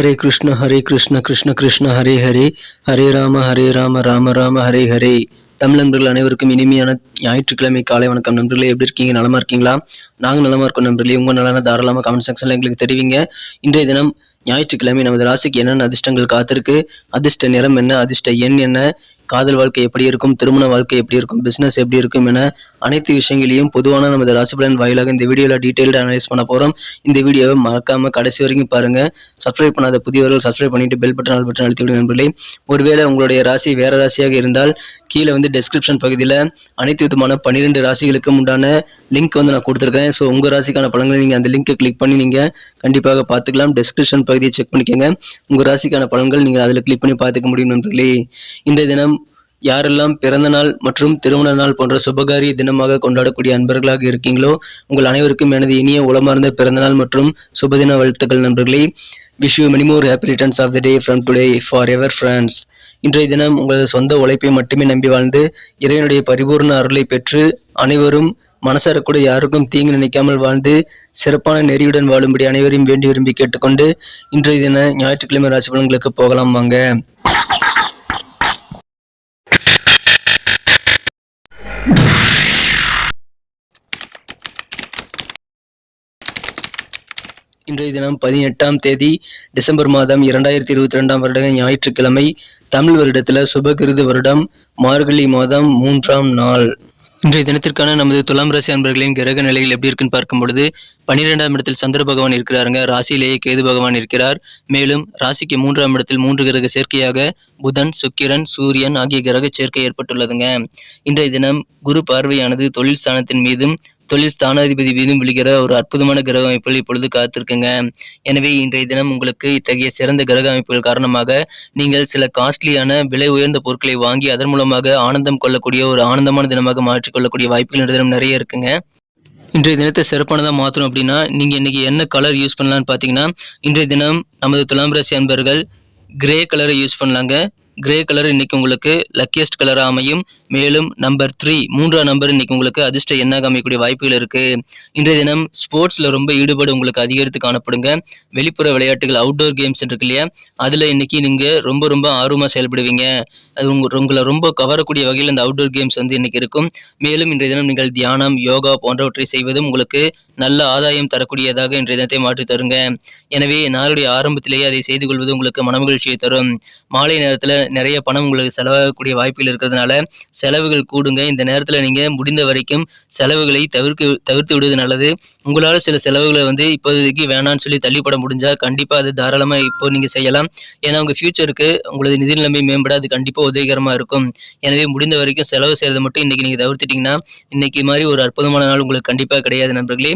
ஹரே கிருஷ்ண ஹரே கிருஷ்ண கிருஷ்ண கிருஷ்ண ஹரே ஹரே ஹரே ராம ஹரே ராம ராம ராம ஹரே ஹரே தமிழ் நண்பர்கள் அனைவருக்கும் இனிமையான ஞாயிற்றுக்கிழமை காலை வணக்கம். நண்பர்களே எப்படி இருக்கீங்க? நலமா இருக்கீங்களா? நாங்கள் நலமா இருக்கோம் நண்பர்களே. உங்க நலன தாராளமாக கமெண்ட் செக்ஷன்ல எங்களுக்கு தெரிவிங்க. இன்றைய தினம் ஞாயிற்றுக்கிழமை நமது ராசிக்கு என்னென்ன அதிர்ஷ்டங்கள் காத்திருக்கு? அதிர்ஷ்ட நிறம் என்ன? அதிர்ஷ்ட எண் என்ன? காதல் வாழ்க்கை எப்படி இருக்கும்? திருமண வாழ்க்கை எப்படி இருக்கும்? பிஸ்னஸ் எப்படி இருக்கும் என அனைத்து விஷயங்களையும் பொதுவான நமது ராசிபலன் வாயிலாக இந்த வீடியோவில் டீட்டெயில்டு அனலைஸ் பண்ண போகிறோம் இந்த வீடியோவை மறக்காமல் கடைசி வரைக்கும் பாருங்கள் சப்ஸ்கிரைப் பண்ணாத புதியவர்கள் சப்ஸ்கிரைப் பண்ணிட்டு பெல் பட்டன் ஆல் பட்டன் அழுத்தி விடுங்க நண்பர்களே. ஒருவேளை உங்களுடைய ராசி வேற ராசியாக இருந்தால் கீழே வந்து டெஸ்கிரிப்ஷன் பகுதியில் அனைத்து விதமான பன்னிரெண்டு ராசிகளுக்கும் உண்டான லிங்க் வந்து நான் கொடுத்துருக்கேன். ஸோ உங்கள் ராசிக்கான பலன்களை நீங்கள் அந்த லிங்க்கை கிளிக் பண்ணி நீங்கள் கண்டிப்பாக பார்த்துக்கலாம். டெஸ்கிரிப்ஷன் பகுதியை செக் பண்ணிக்கோங்க. உங்கள் ராசிக்கான பலன்கள் நீங்கள் அதில் கிளிக் பண்ணி பார்த்துக்க முடியும் நண்பர்களே. இன்றைய தினம் யாரெல்லாம் பிறந்த நாள் மற்றும் திருமண நாள் போன்ற சுபகாரிய தினமாக கொண்டாடக்கூடிய அன்பர்களாக இருக்கீங்களோ உங்கள் அனைவருக்கும் எனது இனிய உளமார்ந்த பிறந்தநாள் மற்றும் சுபதின வாழ்த்துக்கள் நண்பர்களே. Wish you many more happy returns of the day from today forever friends இன்றைய தினம் உங்களது சொந்த உழைப்பை மட்டுமே நம்பி வாழ்ந்து இறைவனுடைய பரிபூர்ண அருளை பெற்று அனைவரும் மனசார கூட யாருக்கும் தீங்கு நினைக்காமல் வாழ்ந்து சிறப்பான நெறியுடன் வாழும்படி அனைவரையும் வேண்டி விரும்பி கேட்டுக்கொண்டு இன்றைய தின ஞாயிற்றுக்கிழமை ராசி பலன்களுக்கு போகலாம் வாங்க. இன்றைய தினம் பதினெட்டாம் தேதி டிசம்பர் மாதம் இரண்டாயிரத்தி இருபத்தி ரெண்டாம் வருட ஞாயிற்றுக்கிழமை தமிழ் வருடத்தில் சுபகிருது வருடம் மார்கழி மாதம் மூன்றாம் நாள். இன்றைய தினத்திற்கான நமது துலாம் ராசி அன்பர்களின் கிரக நிலைகள் எப்படி இருக்குன்னு பார்க்கும் பொழுது பன்னிரெண்டாம் இடத்தில் சந்திர பகவான் இருக்கிறாருங்க. ராசியிலேயே கேது பகவான் இருக்கிறார். மேலும் ராசிக்கு மூன்றாம் இடத்தில் மூன்று கிரக சேர்க்கையாக புதன் சுக்கிரன் சூரியன் ஆகிய கிரக சேர்க்கை ஏற்பட்டுள்ளதுங்க. இன்றைய தினம் குரு பார்வையானது தொழில் ஸ்தானத்தின் மீதும் தொழில் ஸ்தானாதிபதி மீதும் விழுகிற ஒரு அற்புதமான கிரக அமைப்புகள் இப்பொழுது காத்திருக்குங்க. எனவே இன்றைய தினம் உங்களுக்கு இத்தகைய சிறந்த கிரக அமைப்புகள் காரணமாக நீங்கள் சில காஸ்ட்லியான விலை உயர்ந்த பொருட்களை வாங்கி அதன் மூலமாக ஆனந்தம் கொள்ளக்கூடிய ஒரு ஆனந்தமான தினமாக மாற்றிக்கொள்ளக்கூடிய வாய்ப்புகள் இன்றைய தினம் நிறைய இருக்குங்க. இன்றைய தினத்தை சிறப்பானதாக மாற்றணும் அப்படின்னா நீங்கள் இன்னைக்கு என்ன கலர் யூஸ் பண்ணலான்னு பார்த்தீங்கன்னா இன்றைய தினம் நமது துலாம் ராசி அன்பர்கள் கிரே கலரை யூஸ் பண்ணலாங்க. கிரே கலர் இன்னைக்கு உங்களுக்கு லக்கியஸ்ட் கலராக அமையும். மேலும் நம்பர் த்ரீ மூன்றாம் நம்பர் இன்னைக்கு உங்களுக்கு அதிர்ஷ்ட எண்ணாக அமையக்கூடிய வாய்ப்புகள் இருக்கு. இன்றைய தினம் ஸ்போர்ட்ஸ்ல ரொம்ப ஈடுபாடு உங்களுக்கு அதிகரித்து காணப்படுங்க. வெளிப்புற விளையாட்டுகள் அவுட்டோர் கேம்ஸ் இருக்கு இல்லையா? அதுல இன்னைக்கு நீங்க ரொம்ப ரொம்ப ஆர்வமா செயல்படுவீங்க. அது உங்க உங்களை ரொம்ப கவரக்கூடிய வகையில் இந்த அவுட்டோர் கேம்ஸ் வந்து இன்னைக்கு இருக்கும். மேலும் இன்றைய தினம் நீங்கள் தியானம் யோகா போன்றவற்றை செய்வதும் உங்களுக்கு நல்ல ஆதாயம் தரக்கூடியதாக இன்றைய தினத்தை மாற்றி தருங்க. எனவே நாளுடைய ஆரம்பத்திலேயே அதை செய்து கொள்வது உங்களுக்கு மனமகிழ்ச்சியை தரும். மாலை நேரத்தில் நிறைய பணம் உங்களுக்கு செலவாகக்கூடிய வாய்ப்புகள் இருக்கிறதுனால செலவுகள் கூடுங்க. இந்த நேரத்தில் நீங்கள் முடிந்த வரைக்கும் செலவுகளை தவிர்க்க தவிர்த்து விடுவது நல்லது. உங்களால் சில செலவுகளை வந்து இப்போதைக்கு வேணாம்னு சொல்லி தள்ளிப்பட முடிஞ்சால் கண்டிப்பாக அது தாராளமாக இப்போ நீங்கள் செய்யலாம். ஏன்னா உங்கள் ஃபியூச்சருக்கு உங்களது நிதி நிலைமை மேம்பட அது கண்டிப்பாக உதவிகரமாக இருக்கும். எனவே முடிந்த வரைக்கும் செலவு செய்யறதை மட்டும் இன்றைக்கி நீங்கள் தவிர்த்துட்டிங்கன்னா இன்றைக்கி மாதிரி ஒரு அற்புதமான நாள் உங்களுக்கு கண்டிப்பாக கிடையாது நண்பர்களே.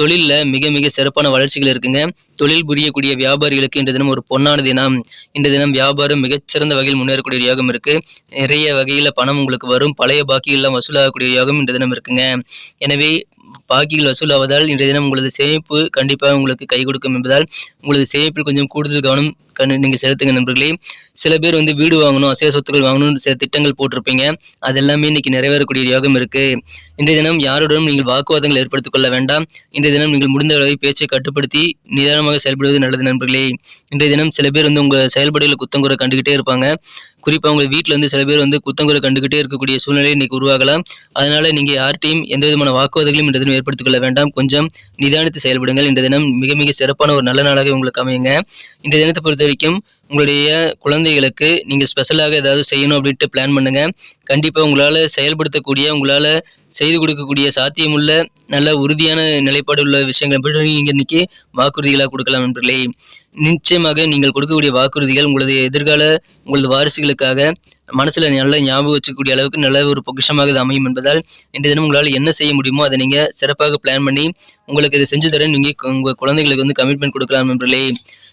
தொழிலில் மிக மிக சிறப்பான வளர்ச்சிகள் இருக்குங்க. தொழில் புரியக்கூடிய வியாபாரிகளுக்கு இன்று தினம் ஒரு பொன்னான தினம். இன்று தினம் வியாபாரம் மிகச்சிறந்த வகையில் முன்னேறக்கூடிய யோகம் இருக்கு. நிறைய வகையில் பணம் உங்களுக்கு வரும். பழைய பாக்கியெல்லாம் வசூலாகக்கூடிய யோகம் இந்த தினம் இருக்குங்க. எனவே பாக்கிகள் வசூலாவதால் இன்றைய தினம் உங்களது சேமிப்பு கண்டிப்பாக உங்களுக்கு கை கொடுக்கும் என்பதால் உங்களது சேமிப்பில் கொஞ்சம் கூடுதல் கவனம் கண் நீங்கள் செலுத்துங்க நண்பர்களே. சில பேர் வந்து வீடு வாங்கணும் அசைய சொத்துக்கள் வாங்கணும்னு சில திட்டங்கள் போட்டிருப்பீங்க. அது எல்லாமே இன்னைக்கு நிறைவேறக்கூடிய யோகம் இருக்கு. இன்றைய தினம் யாருடனும் நீங்கள் வாக்குவாதங்கள் ஏற்படுத்திக் கொள்ள வேண்டாம். இன்றைய தினம் நீங்கள் முடிந்த அளவு பேச்சை கட்டுப்படுத்தி நிதானமாக செயல்படுவது நல்லது நண்பர்களே. இன்றைய தினம் சில பேர் வந்து உங்கள் செயல்பாடுகளை குத்தங்குறை கண்டுகிட்டே இருப்பாங்க. குறிப்பாக உங்கள் வீட்டில் வந்து சில பேர் வந்து குத்தங்குறை கண்டுகிட்டே இருக்கக்கூடிய சூழ்நிலை இன்னைக்கு உருவாகலாம் அதனால நீங்க யார்ட்டையும் எந்த விதமான வாக்குவாதங்களையும் இந்த தினம் ஏற்படுத்திக் கொள்ள வேண்டாம். கொஞ்சம் நிதானித்து செயல்படுங்கள். இந்த தினம் மிக மிக சிறப்பான ஒரு நல்ல நாளாக உங்களுக்கு அமையுங்க. இந்த தினத்தை பொறுத்த வரைக்கும் உங்களுடைய குழந்தைகளுக்கு நீங்கள் ஸ்பெஷலாக ஏதாவது செய்யணும் அப்படின்ட்டு பிளான் பண்ணுங்கள் கண்டிப்பாக உங்களால் செயல்படுத்தக்கூடிய உங்களால் செய்து கொடுக்கக்கூடிய சாத்தியமுள்ள நல்ல உறுதியான நிலைப்பாடு உள்ள விஷயங்களை பற்றி நீங்கள் இன்னைக்கு வாக்குறுதிகளாக கொடுக்கலாம் நண்பர்களே. நிச்சயமாக நீங்கள் கொடுக்கக்கூடிய வாக்குறுதிகள் உங்களது எதிர்கால உங்களது வாரிசுகளுக்காக மனசுல நல்ல ஞாபகம் வச்சுக்கூடிய அளவுக்கு நல்ல ஒரு பொக்கிஷமாக இது அமையும் என்பதால் இன்றைய தினம் உங்களால் என்ன செய்ய முடியுமோ அதை நீங்க சிறப்பாக பிளான் பண்ணி உங்களுக்கு இதை செஞ்சு தர நீங்க உங்க குழந்தைகளுக்கு வந்து கமிட்மெண்ட் கொடுக்கலாம் நண்பர்களே.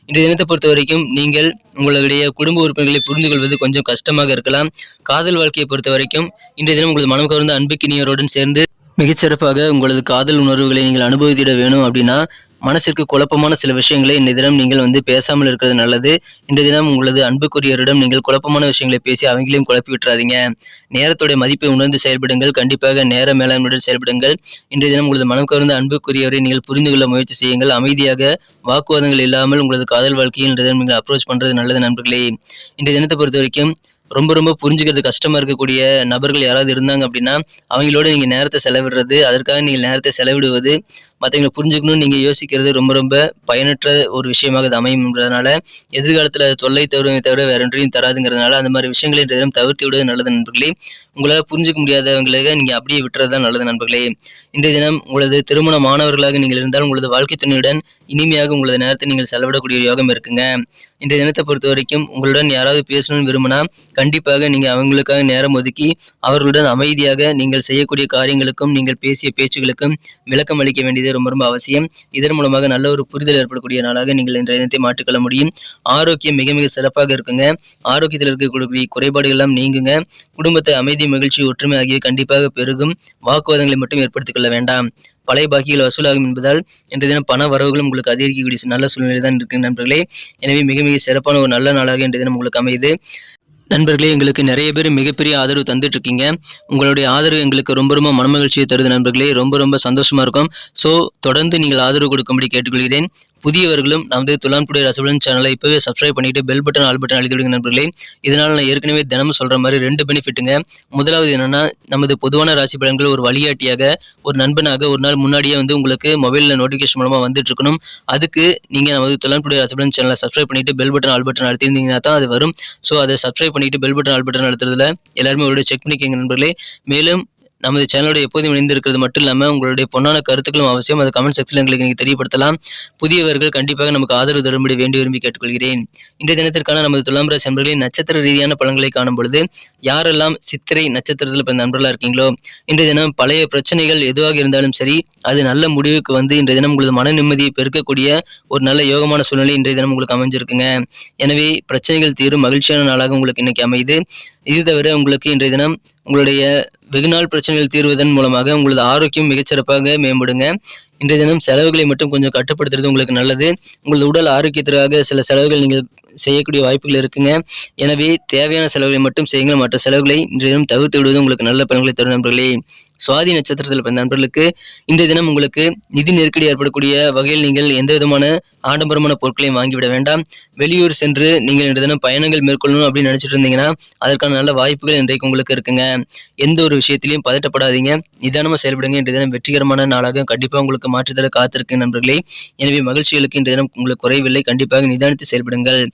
இன்றைய தினத்தை பொறுத்த வரைக்கும் நீங்கள் உங்களுடைய குடும்ப உறுப்பினர்களை புரிந்து கொள்வது கொஞ்சம் கஷ்டமாக இருக்கலாம். காதல் வாழ்க்கையை பொறுத்த வரைக்கும் இன்றைய தினம் உங்களது மனம் கவர்ந்த அன்புக்கினியருடன் சேர்ந்து மிகச்சிறப்பாக உங்களது காதல் உணர்வுகளை நீங்கள் அனுபவித்திட வேணும் அப்படின்னா மனசிற்கு குழப்பமான சில விஷயங்களை இந்த தினம் நீங்கள் வந்து பேசாமல் இருக்கிறது நல்லது. இந்த தினம் உங்களது அன்புக்குரியவரிடம் நீங்கள் குழப்பமான விஷயங்களை பேசி அவங்களையும் குழப்பி விட்டுறாதீங்க. நேரத்துடைய மதிப்பை உணர்ந்து செயல்படுங்கள். கண்டிப்பாக நேர மேலாண்மையுடன் செயல்படுங்கள். இன்றைய தினம் உங்களது மனம் கவர்ந்த அன்புக்குரியவரை நீங்கள் புரிந்து கொள்ள முயற்சி செய்யுங்கள். அமைதியாக வாக்குவாதங்கள் இல்லாமல் உங்களது காதல் வாழ்க்கையில் இன்றைய தினம் நீங்கள் அப்ரோச் பண்றது நல்லது நண்பர்களே. இன்றைய தினத்தை பொறுத்த வரைக்கும் ரொம்ப ரொம்ப புரிஞ்சுக்கிறது கஷ்டமாக இருக்கக்கூடிய நபர்கள் யாராவது இருந்தாங்க அப்படின்னா அவங்களோட நீங்கள் நேரத்தை செலவிடுறது அதற்காக நீங்கள் நேரத்தை செலவிடுவது மற்றவங்களை புரிஞ்சுக்கணும்னு நீங்கள் யோசிக்கிறது ரொம்ப ரொம்ப பயனற்ற ஒரு விஷயமாக அது அமையும்ன்றதுனால எதிர்காலத்தில் அது தொல்லை தவிர தவிர வேற ஒன்றையும் தராதுங்கிறதுனால அந்த மாதிரி விஷயங்களை இன்றைய தினம் தவிர்த்து விடுவது நல்லது நண்பர்களே. உங்களால் புரிஞ்சுக்க முடியாதவங்களுக்கு நீங்கள் அப்படியே விட்டுறது தான் நல்லது நண்பர்களே. இன்றைய தினம் உங்களது திருமண மாணவர்களாக நீங்கள் இருந்தால் உங்களது வாழ்க்கை துணையுடன் இனிமையாக உங்களது நேரத்தை நீங்கள் செலவிடக்கூடிய யோகம் இருக்குங்க. இன்றைய தினத்தை பொறுத்த வரைக்கும் உங்களுடன் யாராவது பேசணும்னு விரும்பினா கண்டிப்பாக நீங்கள் அவங்களுக்காக நேரம் ஒதுக்கி அவர்களுடன் அமைதியாக நீங்கள் செய்யக்கூடிய காரியங்களுக்கும் நீங்கள் பேசிய பேச்சுகளுக்கும் விளக்கம் அளிக்க வேண்டியது ரொம்ப ரொம்ப அவசியம். இதன் மூலமாக நல்ல ஒரு புரிதல் ஏற்படக்கூடிய நாளாக நீங்கள் இன்றைய தினத்தை மாற்றிக்கொள்ள முடியும். ஆரோக்கியம் மிக மிக சிறப்பாக இருக்குங்க. ஆரோக்கியத்தில் இருக்கக்கூடிய குறைபாடுகள் எல்லாம் நீங்குங்க. குடும்பத்தை அமைதி மகிழ்ச்சி ஒற்றுமை ஆகியவை கண்டிப்பாக பெருகும். வாக்குவாதங்களை மட்டும் ஏற்படுத்திக் கொள்ள வேண்டாம். பழைய பாக்கிகள் வசூலாகும் என்பதால் இன்றைய தினம் பண வரவுகளும் உங்களுக்கு அதிகரிக்கக்கூடிய நல்ல சூழ்நிலை தான் இருக்கு நண்பர்களே. எனவே மிக மிக சிறப்பான ஒரு நல்ல நாளாக இன்றைய தினம் உங்களுக்கு அமையுது. நண்பர்களே எங்களுக்கு நிறைய பேர் மிகப்பெரிய ஆதரவு தந்துட்டு இருக்கீங்க உங்களுடைய ஆதரவு எங்களுக்கு ரொம்ப ரொம்ப மனமகிழ்ச்சியை தருது நண்பர்களே. ரொம்ப ரொம்ப சந்தோஷமா இருக்கும். ஸோ தொடர்ந்து நீங்கள் ஆதரவு கொடுக்கும்படி கேட்டுக்கொள்கிறேன். புதியவர்களும் நமது துலான்புடைய ரசபலன் சேனலை இப்போவே சப்ஸ்கிரைப் பண்ணிட்டு பெல் பட்டன் ஆல் பட்டன் அழுத்தி விடுங்க நண்பர்களே. இதனால் நான் ஏற்கனவே தினமும் சொல்ற மாதிரி ரெண்டு பெனிஃபிட்டுங்க முதலாவது என்னன்னா நமது பொதுவான ராசி பலன்கள் ஒரு வழிகாட்டியாக ஒரு நண்பனாக ஒரு நாள் முன்னாடியே வந்து உங்களுக்கு மொபைலில் நோட்டிஃபிகேஷன் மூலமாக வந்துட்டு இருக்கணும். அதுக்கு நீங்கள் நமது துலான்புடைய ரசபலன் சேனலை சப்ஸ்கிரைப் பண்ணிட்டு பெல் பட்டன் ஆல் பட்டன் அழுத்திருந்தீங்கன்னா தான் அது வரும். ஸோ அதை சப்ஸ்கிரைப் பண்ணிட்டு பெல் பட்டன் ஆல் பட்டன் அழுத்துறதுல எல்லாருமே ஒரு செக் பண்ணிக்கங்க நண்பர்களே. மேலும் நமது சேனலோட எப்போதும் இணைந்திருக்கிறது மட்டும் இல்லாமல் உங்களுடைய பொன்னான கருத்துக்களும் அவசியம். அது கமெண்ட் செக்ஷனில் எங்களுக்கு நீங்கள் தெரியப்படுத்தலாம். புதியவர்கள் கண்டிப்பாக நமக்கு ஆதரவு தரும்படி வேண்டி விரும்பி கேட்டுக்கொள்கிறேன். இந்த தினத்திற்கான நமது துலாம் ராசி நண்பர்களின் நட்சத்திர ரீதியான பலன்களை காணும் பொழுது யாரெல்லாம் சித்திரை நட்சத்திரத்தில் பிறந்த நண்பர்களாக இருக்கீங்களோ இன்றைய தினம் பழைய பிரச்சனைகள் எதுவாக இருந்தாலும் சரி அது நல்ல முடிவுக்கு வந்து இன்றைய தினம் உங்களது மன நிம்மதியை பெருக்கக்கூடிய ஒரு நல்ல யோகமான சூழ்நிலை இன்றைய தினம் உங்களுக்கு அமைஞ்சிருக்குங்க. எனவே பிரச்சனைகள் தீரும் மகிழ்ச்சியான நாளாக உங்களுக்கு இன்னைக்கு அமையுது. இது தவிர உங்களுக்கு இன்றைய தினம் உங்களுடைய வெகுநாள் பிரச்சனைகள் தீர்வதன் மூலமாக உங்களது ஆரோக்கியம் மிகச்சிறப்பாக மேம்படுங்க. இன்றைய தினம் செலவுகளை மட்டும் கொஞ்சம் கட்டுப்படுத்துறது உங்களுக்கு நல்லது. உங்களது உடல் ஆரோக்கியத்திற்காக சில செலவுகள் நீங்கள் செய்யக்கூடிய வாய்ப்புகள் இருக்குங்க. எனவே தேவையான செலவுகளை மட்டும் செய்யுங்கள். மற்ற செலவுகளை இன்றைய தினம் தவிர்த்து விடுவது உங்களுக்கு நல்ல பலன்களை தரும் நண்பர்களே. சுவாதி நட்சத்திரத்தில் பிறந்த நண்பர்களுக்கு இந்த தினம் உங்களுக்கு நிதி நெருக்கடி ஏற்படக்கூடிய வகையில் நீங்கள் எந்த விதமான ஆடம்பரமான பொருட்களையும் வாங்கிவிட வேண்டாம். வெளியூர் சென்று நீங்கள் இந்த தினம் பயணங்கள் மேற்கொள்ளணும் அப்படின்னு நினைச்சிட்டு இருந்தீங்கன்னா அதற்கான நல்ல வாய்ப்புகள் இன்றைக்கு உங்களுக்கு இருக்குங்க. எந்த ஒரு விஷயத்திலையும் பதட்டப்படாதீங்க. நிதானமாக செயல்படுங்க. இன்றைய தினம் வெற்றிகரமான நாளாக கண்டிப்பாக உங்களுக்கு மாற்றுதல காத்திருக்கு நண்பர்களே. எனவே மகிழ்ச்சிகளுக்கு இன்றைய தினம் உங்களுக்கு குறைவில்லை. கண்டிப்பாக நிதானித்து செயல்படுங்கள்.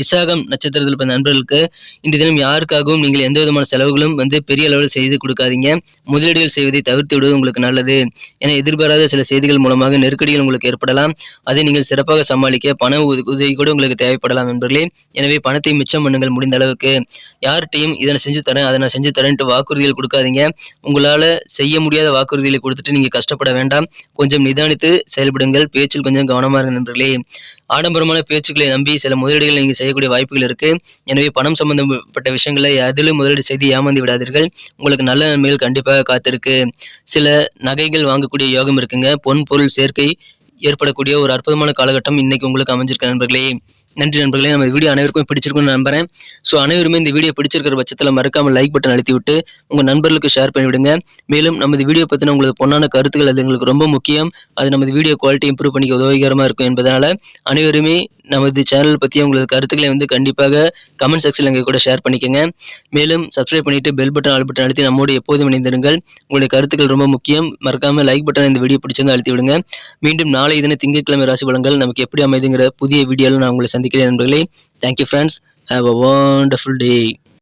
விசாகம் நட்சத்திரத்தில் பிறந்த நண்பர்களுக்கு இன்று தினம் யாருக்காகவும் நீங்கள் எந்த விதமான செலவுகளும் வந்து பெரிய அளவில் செய்து கொடுக்காதீங்க. முதலீடுகள் செய்வதை தவிர்த்து விடுவது உங்களுக்கு நல்லது. என எதிர்பாராத சில செய்திகள் மூலமாக நெருக்கடிகள் உங்களுக்கு ஏற்படலாம். அதை நீங்கள் சிறப்பாக சமாளிக்க பண உதவி கூட உங்களுக்கு தேவைப்படலாம் நண்பர்களே. எனவே பணத்தை மிச்சம் பண்ணுங்கள் முடிந்த அளவுக்கு. யார்கிட்டையும் இதனை செஞ்சு தரேன் அதை நான் செஞ்சு தரேன்ட்டு வாக்குறுதிகள் கொடுக்காதீங்க. உங்களால் செய்ய முடியாத வாக்குறுதிகளை கொடுத்துட்டு நீங்கள் கஷ்டப்பட வேண்டாம். கொஞ்சம் நிதானித்து செயல்படுங்கள். பேச்சில் கொஞ்சம் கவனமாக இருங்க நண்பர்களே. ஆடம்பரமான பேச்சுக்களை நம்பி சில முதலீடுகளை நீங்கள் செய்யக்கூடிய வாய்ப்புகள் இருக்கு. எனவே பணம் சம்பந்தப்பட்ட விஷயங்களை அதிலும் முதலீடு செய்து ஏமாந்து விடாதீர்கள். உங்களுக்கு நல்ல நன்மைகள் கண்டிப்பாக காத்திருக்கு. சில நகைகள் வாங்கக்கூடிய யோகம் இருக்குங்க. பொன் பொருள் சேர்க்கை ஏற்படக்கூடிய ஒரு அற்புதமான காலகட்டம் இன்னைக்கு உங்களுக்கு அமைஞ்சிருக்க நண்பர்களே. நன்றி நண்பர்களே. நம்ம வீடியோ அனைவருக்கும் பிடிச்சிருக்கும்னு நம்புறேன். ஸோ அனைவருமே இந்த வீடியோ பிடிச்சிருக்கிற பட்சத்தில் மறக்காம லைக் பட்டன் அழுத்தி விட்டு உங்கள் நண்பர்களுக்கு ஷேர் பண்ணிவிடுங்க. மேலும் நமது வீடியோ பற்றின உங்களுக்கு பொண்ணான கருத்துக்கள் அது எங்களுக்கு ரொம்ப முக்கியம். அது நமது வீடியோ குவாலிட்டி இம்ப்ரூவ் பண்ணிக்க உதவிகரமாக இருக்கும் என்பதனால அனைவருமே நமது சேனல் பற்றி உங்களது கருத்துக்களை வந்து கண்டிப்பாக கமெண்ட் செக்ஷனில் எங்கள் கூட ஷேர் பண்ணிக்கோங்க. மேலும் சப்ஸ்கிரைப் பண்ணிவிட்டு பெல் பட்டன் ஆல் பட்டன் அழுத்தி நம்மோடு எப்போதும் இணைந்திருங்கள். உங்களுடைய கருத்துக்கள் ரொம்ப முக்கியம். மறக்காம லைக் பட்டன் இந்த வீடியோ பிடிச்சிருந்தா அழுத்தி விடுங்க மீண்டும் நாளை தின திங்கட்கிழமை ராசி வளங்கள் நமக்கு எப்படி அமைதுங்கிற புதிய வீடியோவில் நான் உங்களை சந்திக்கிறேன் நண்பர்களே. Thank you friends have a wonderful day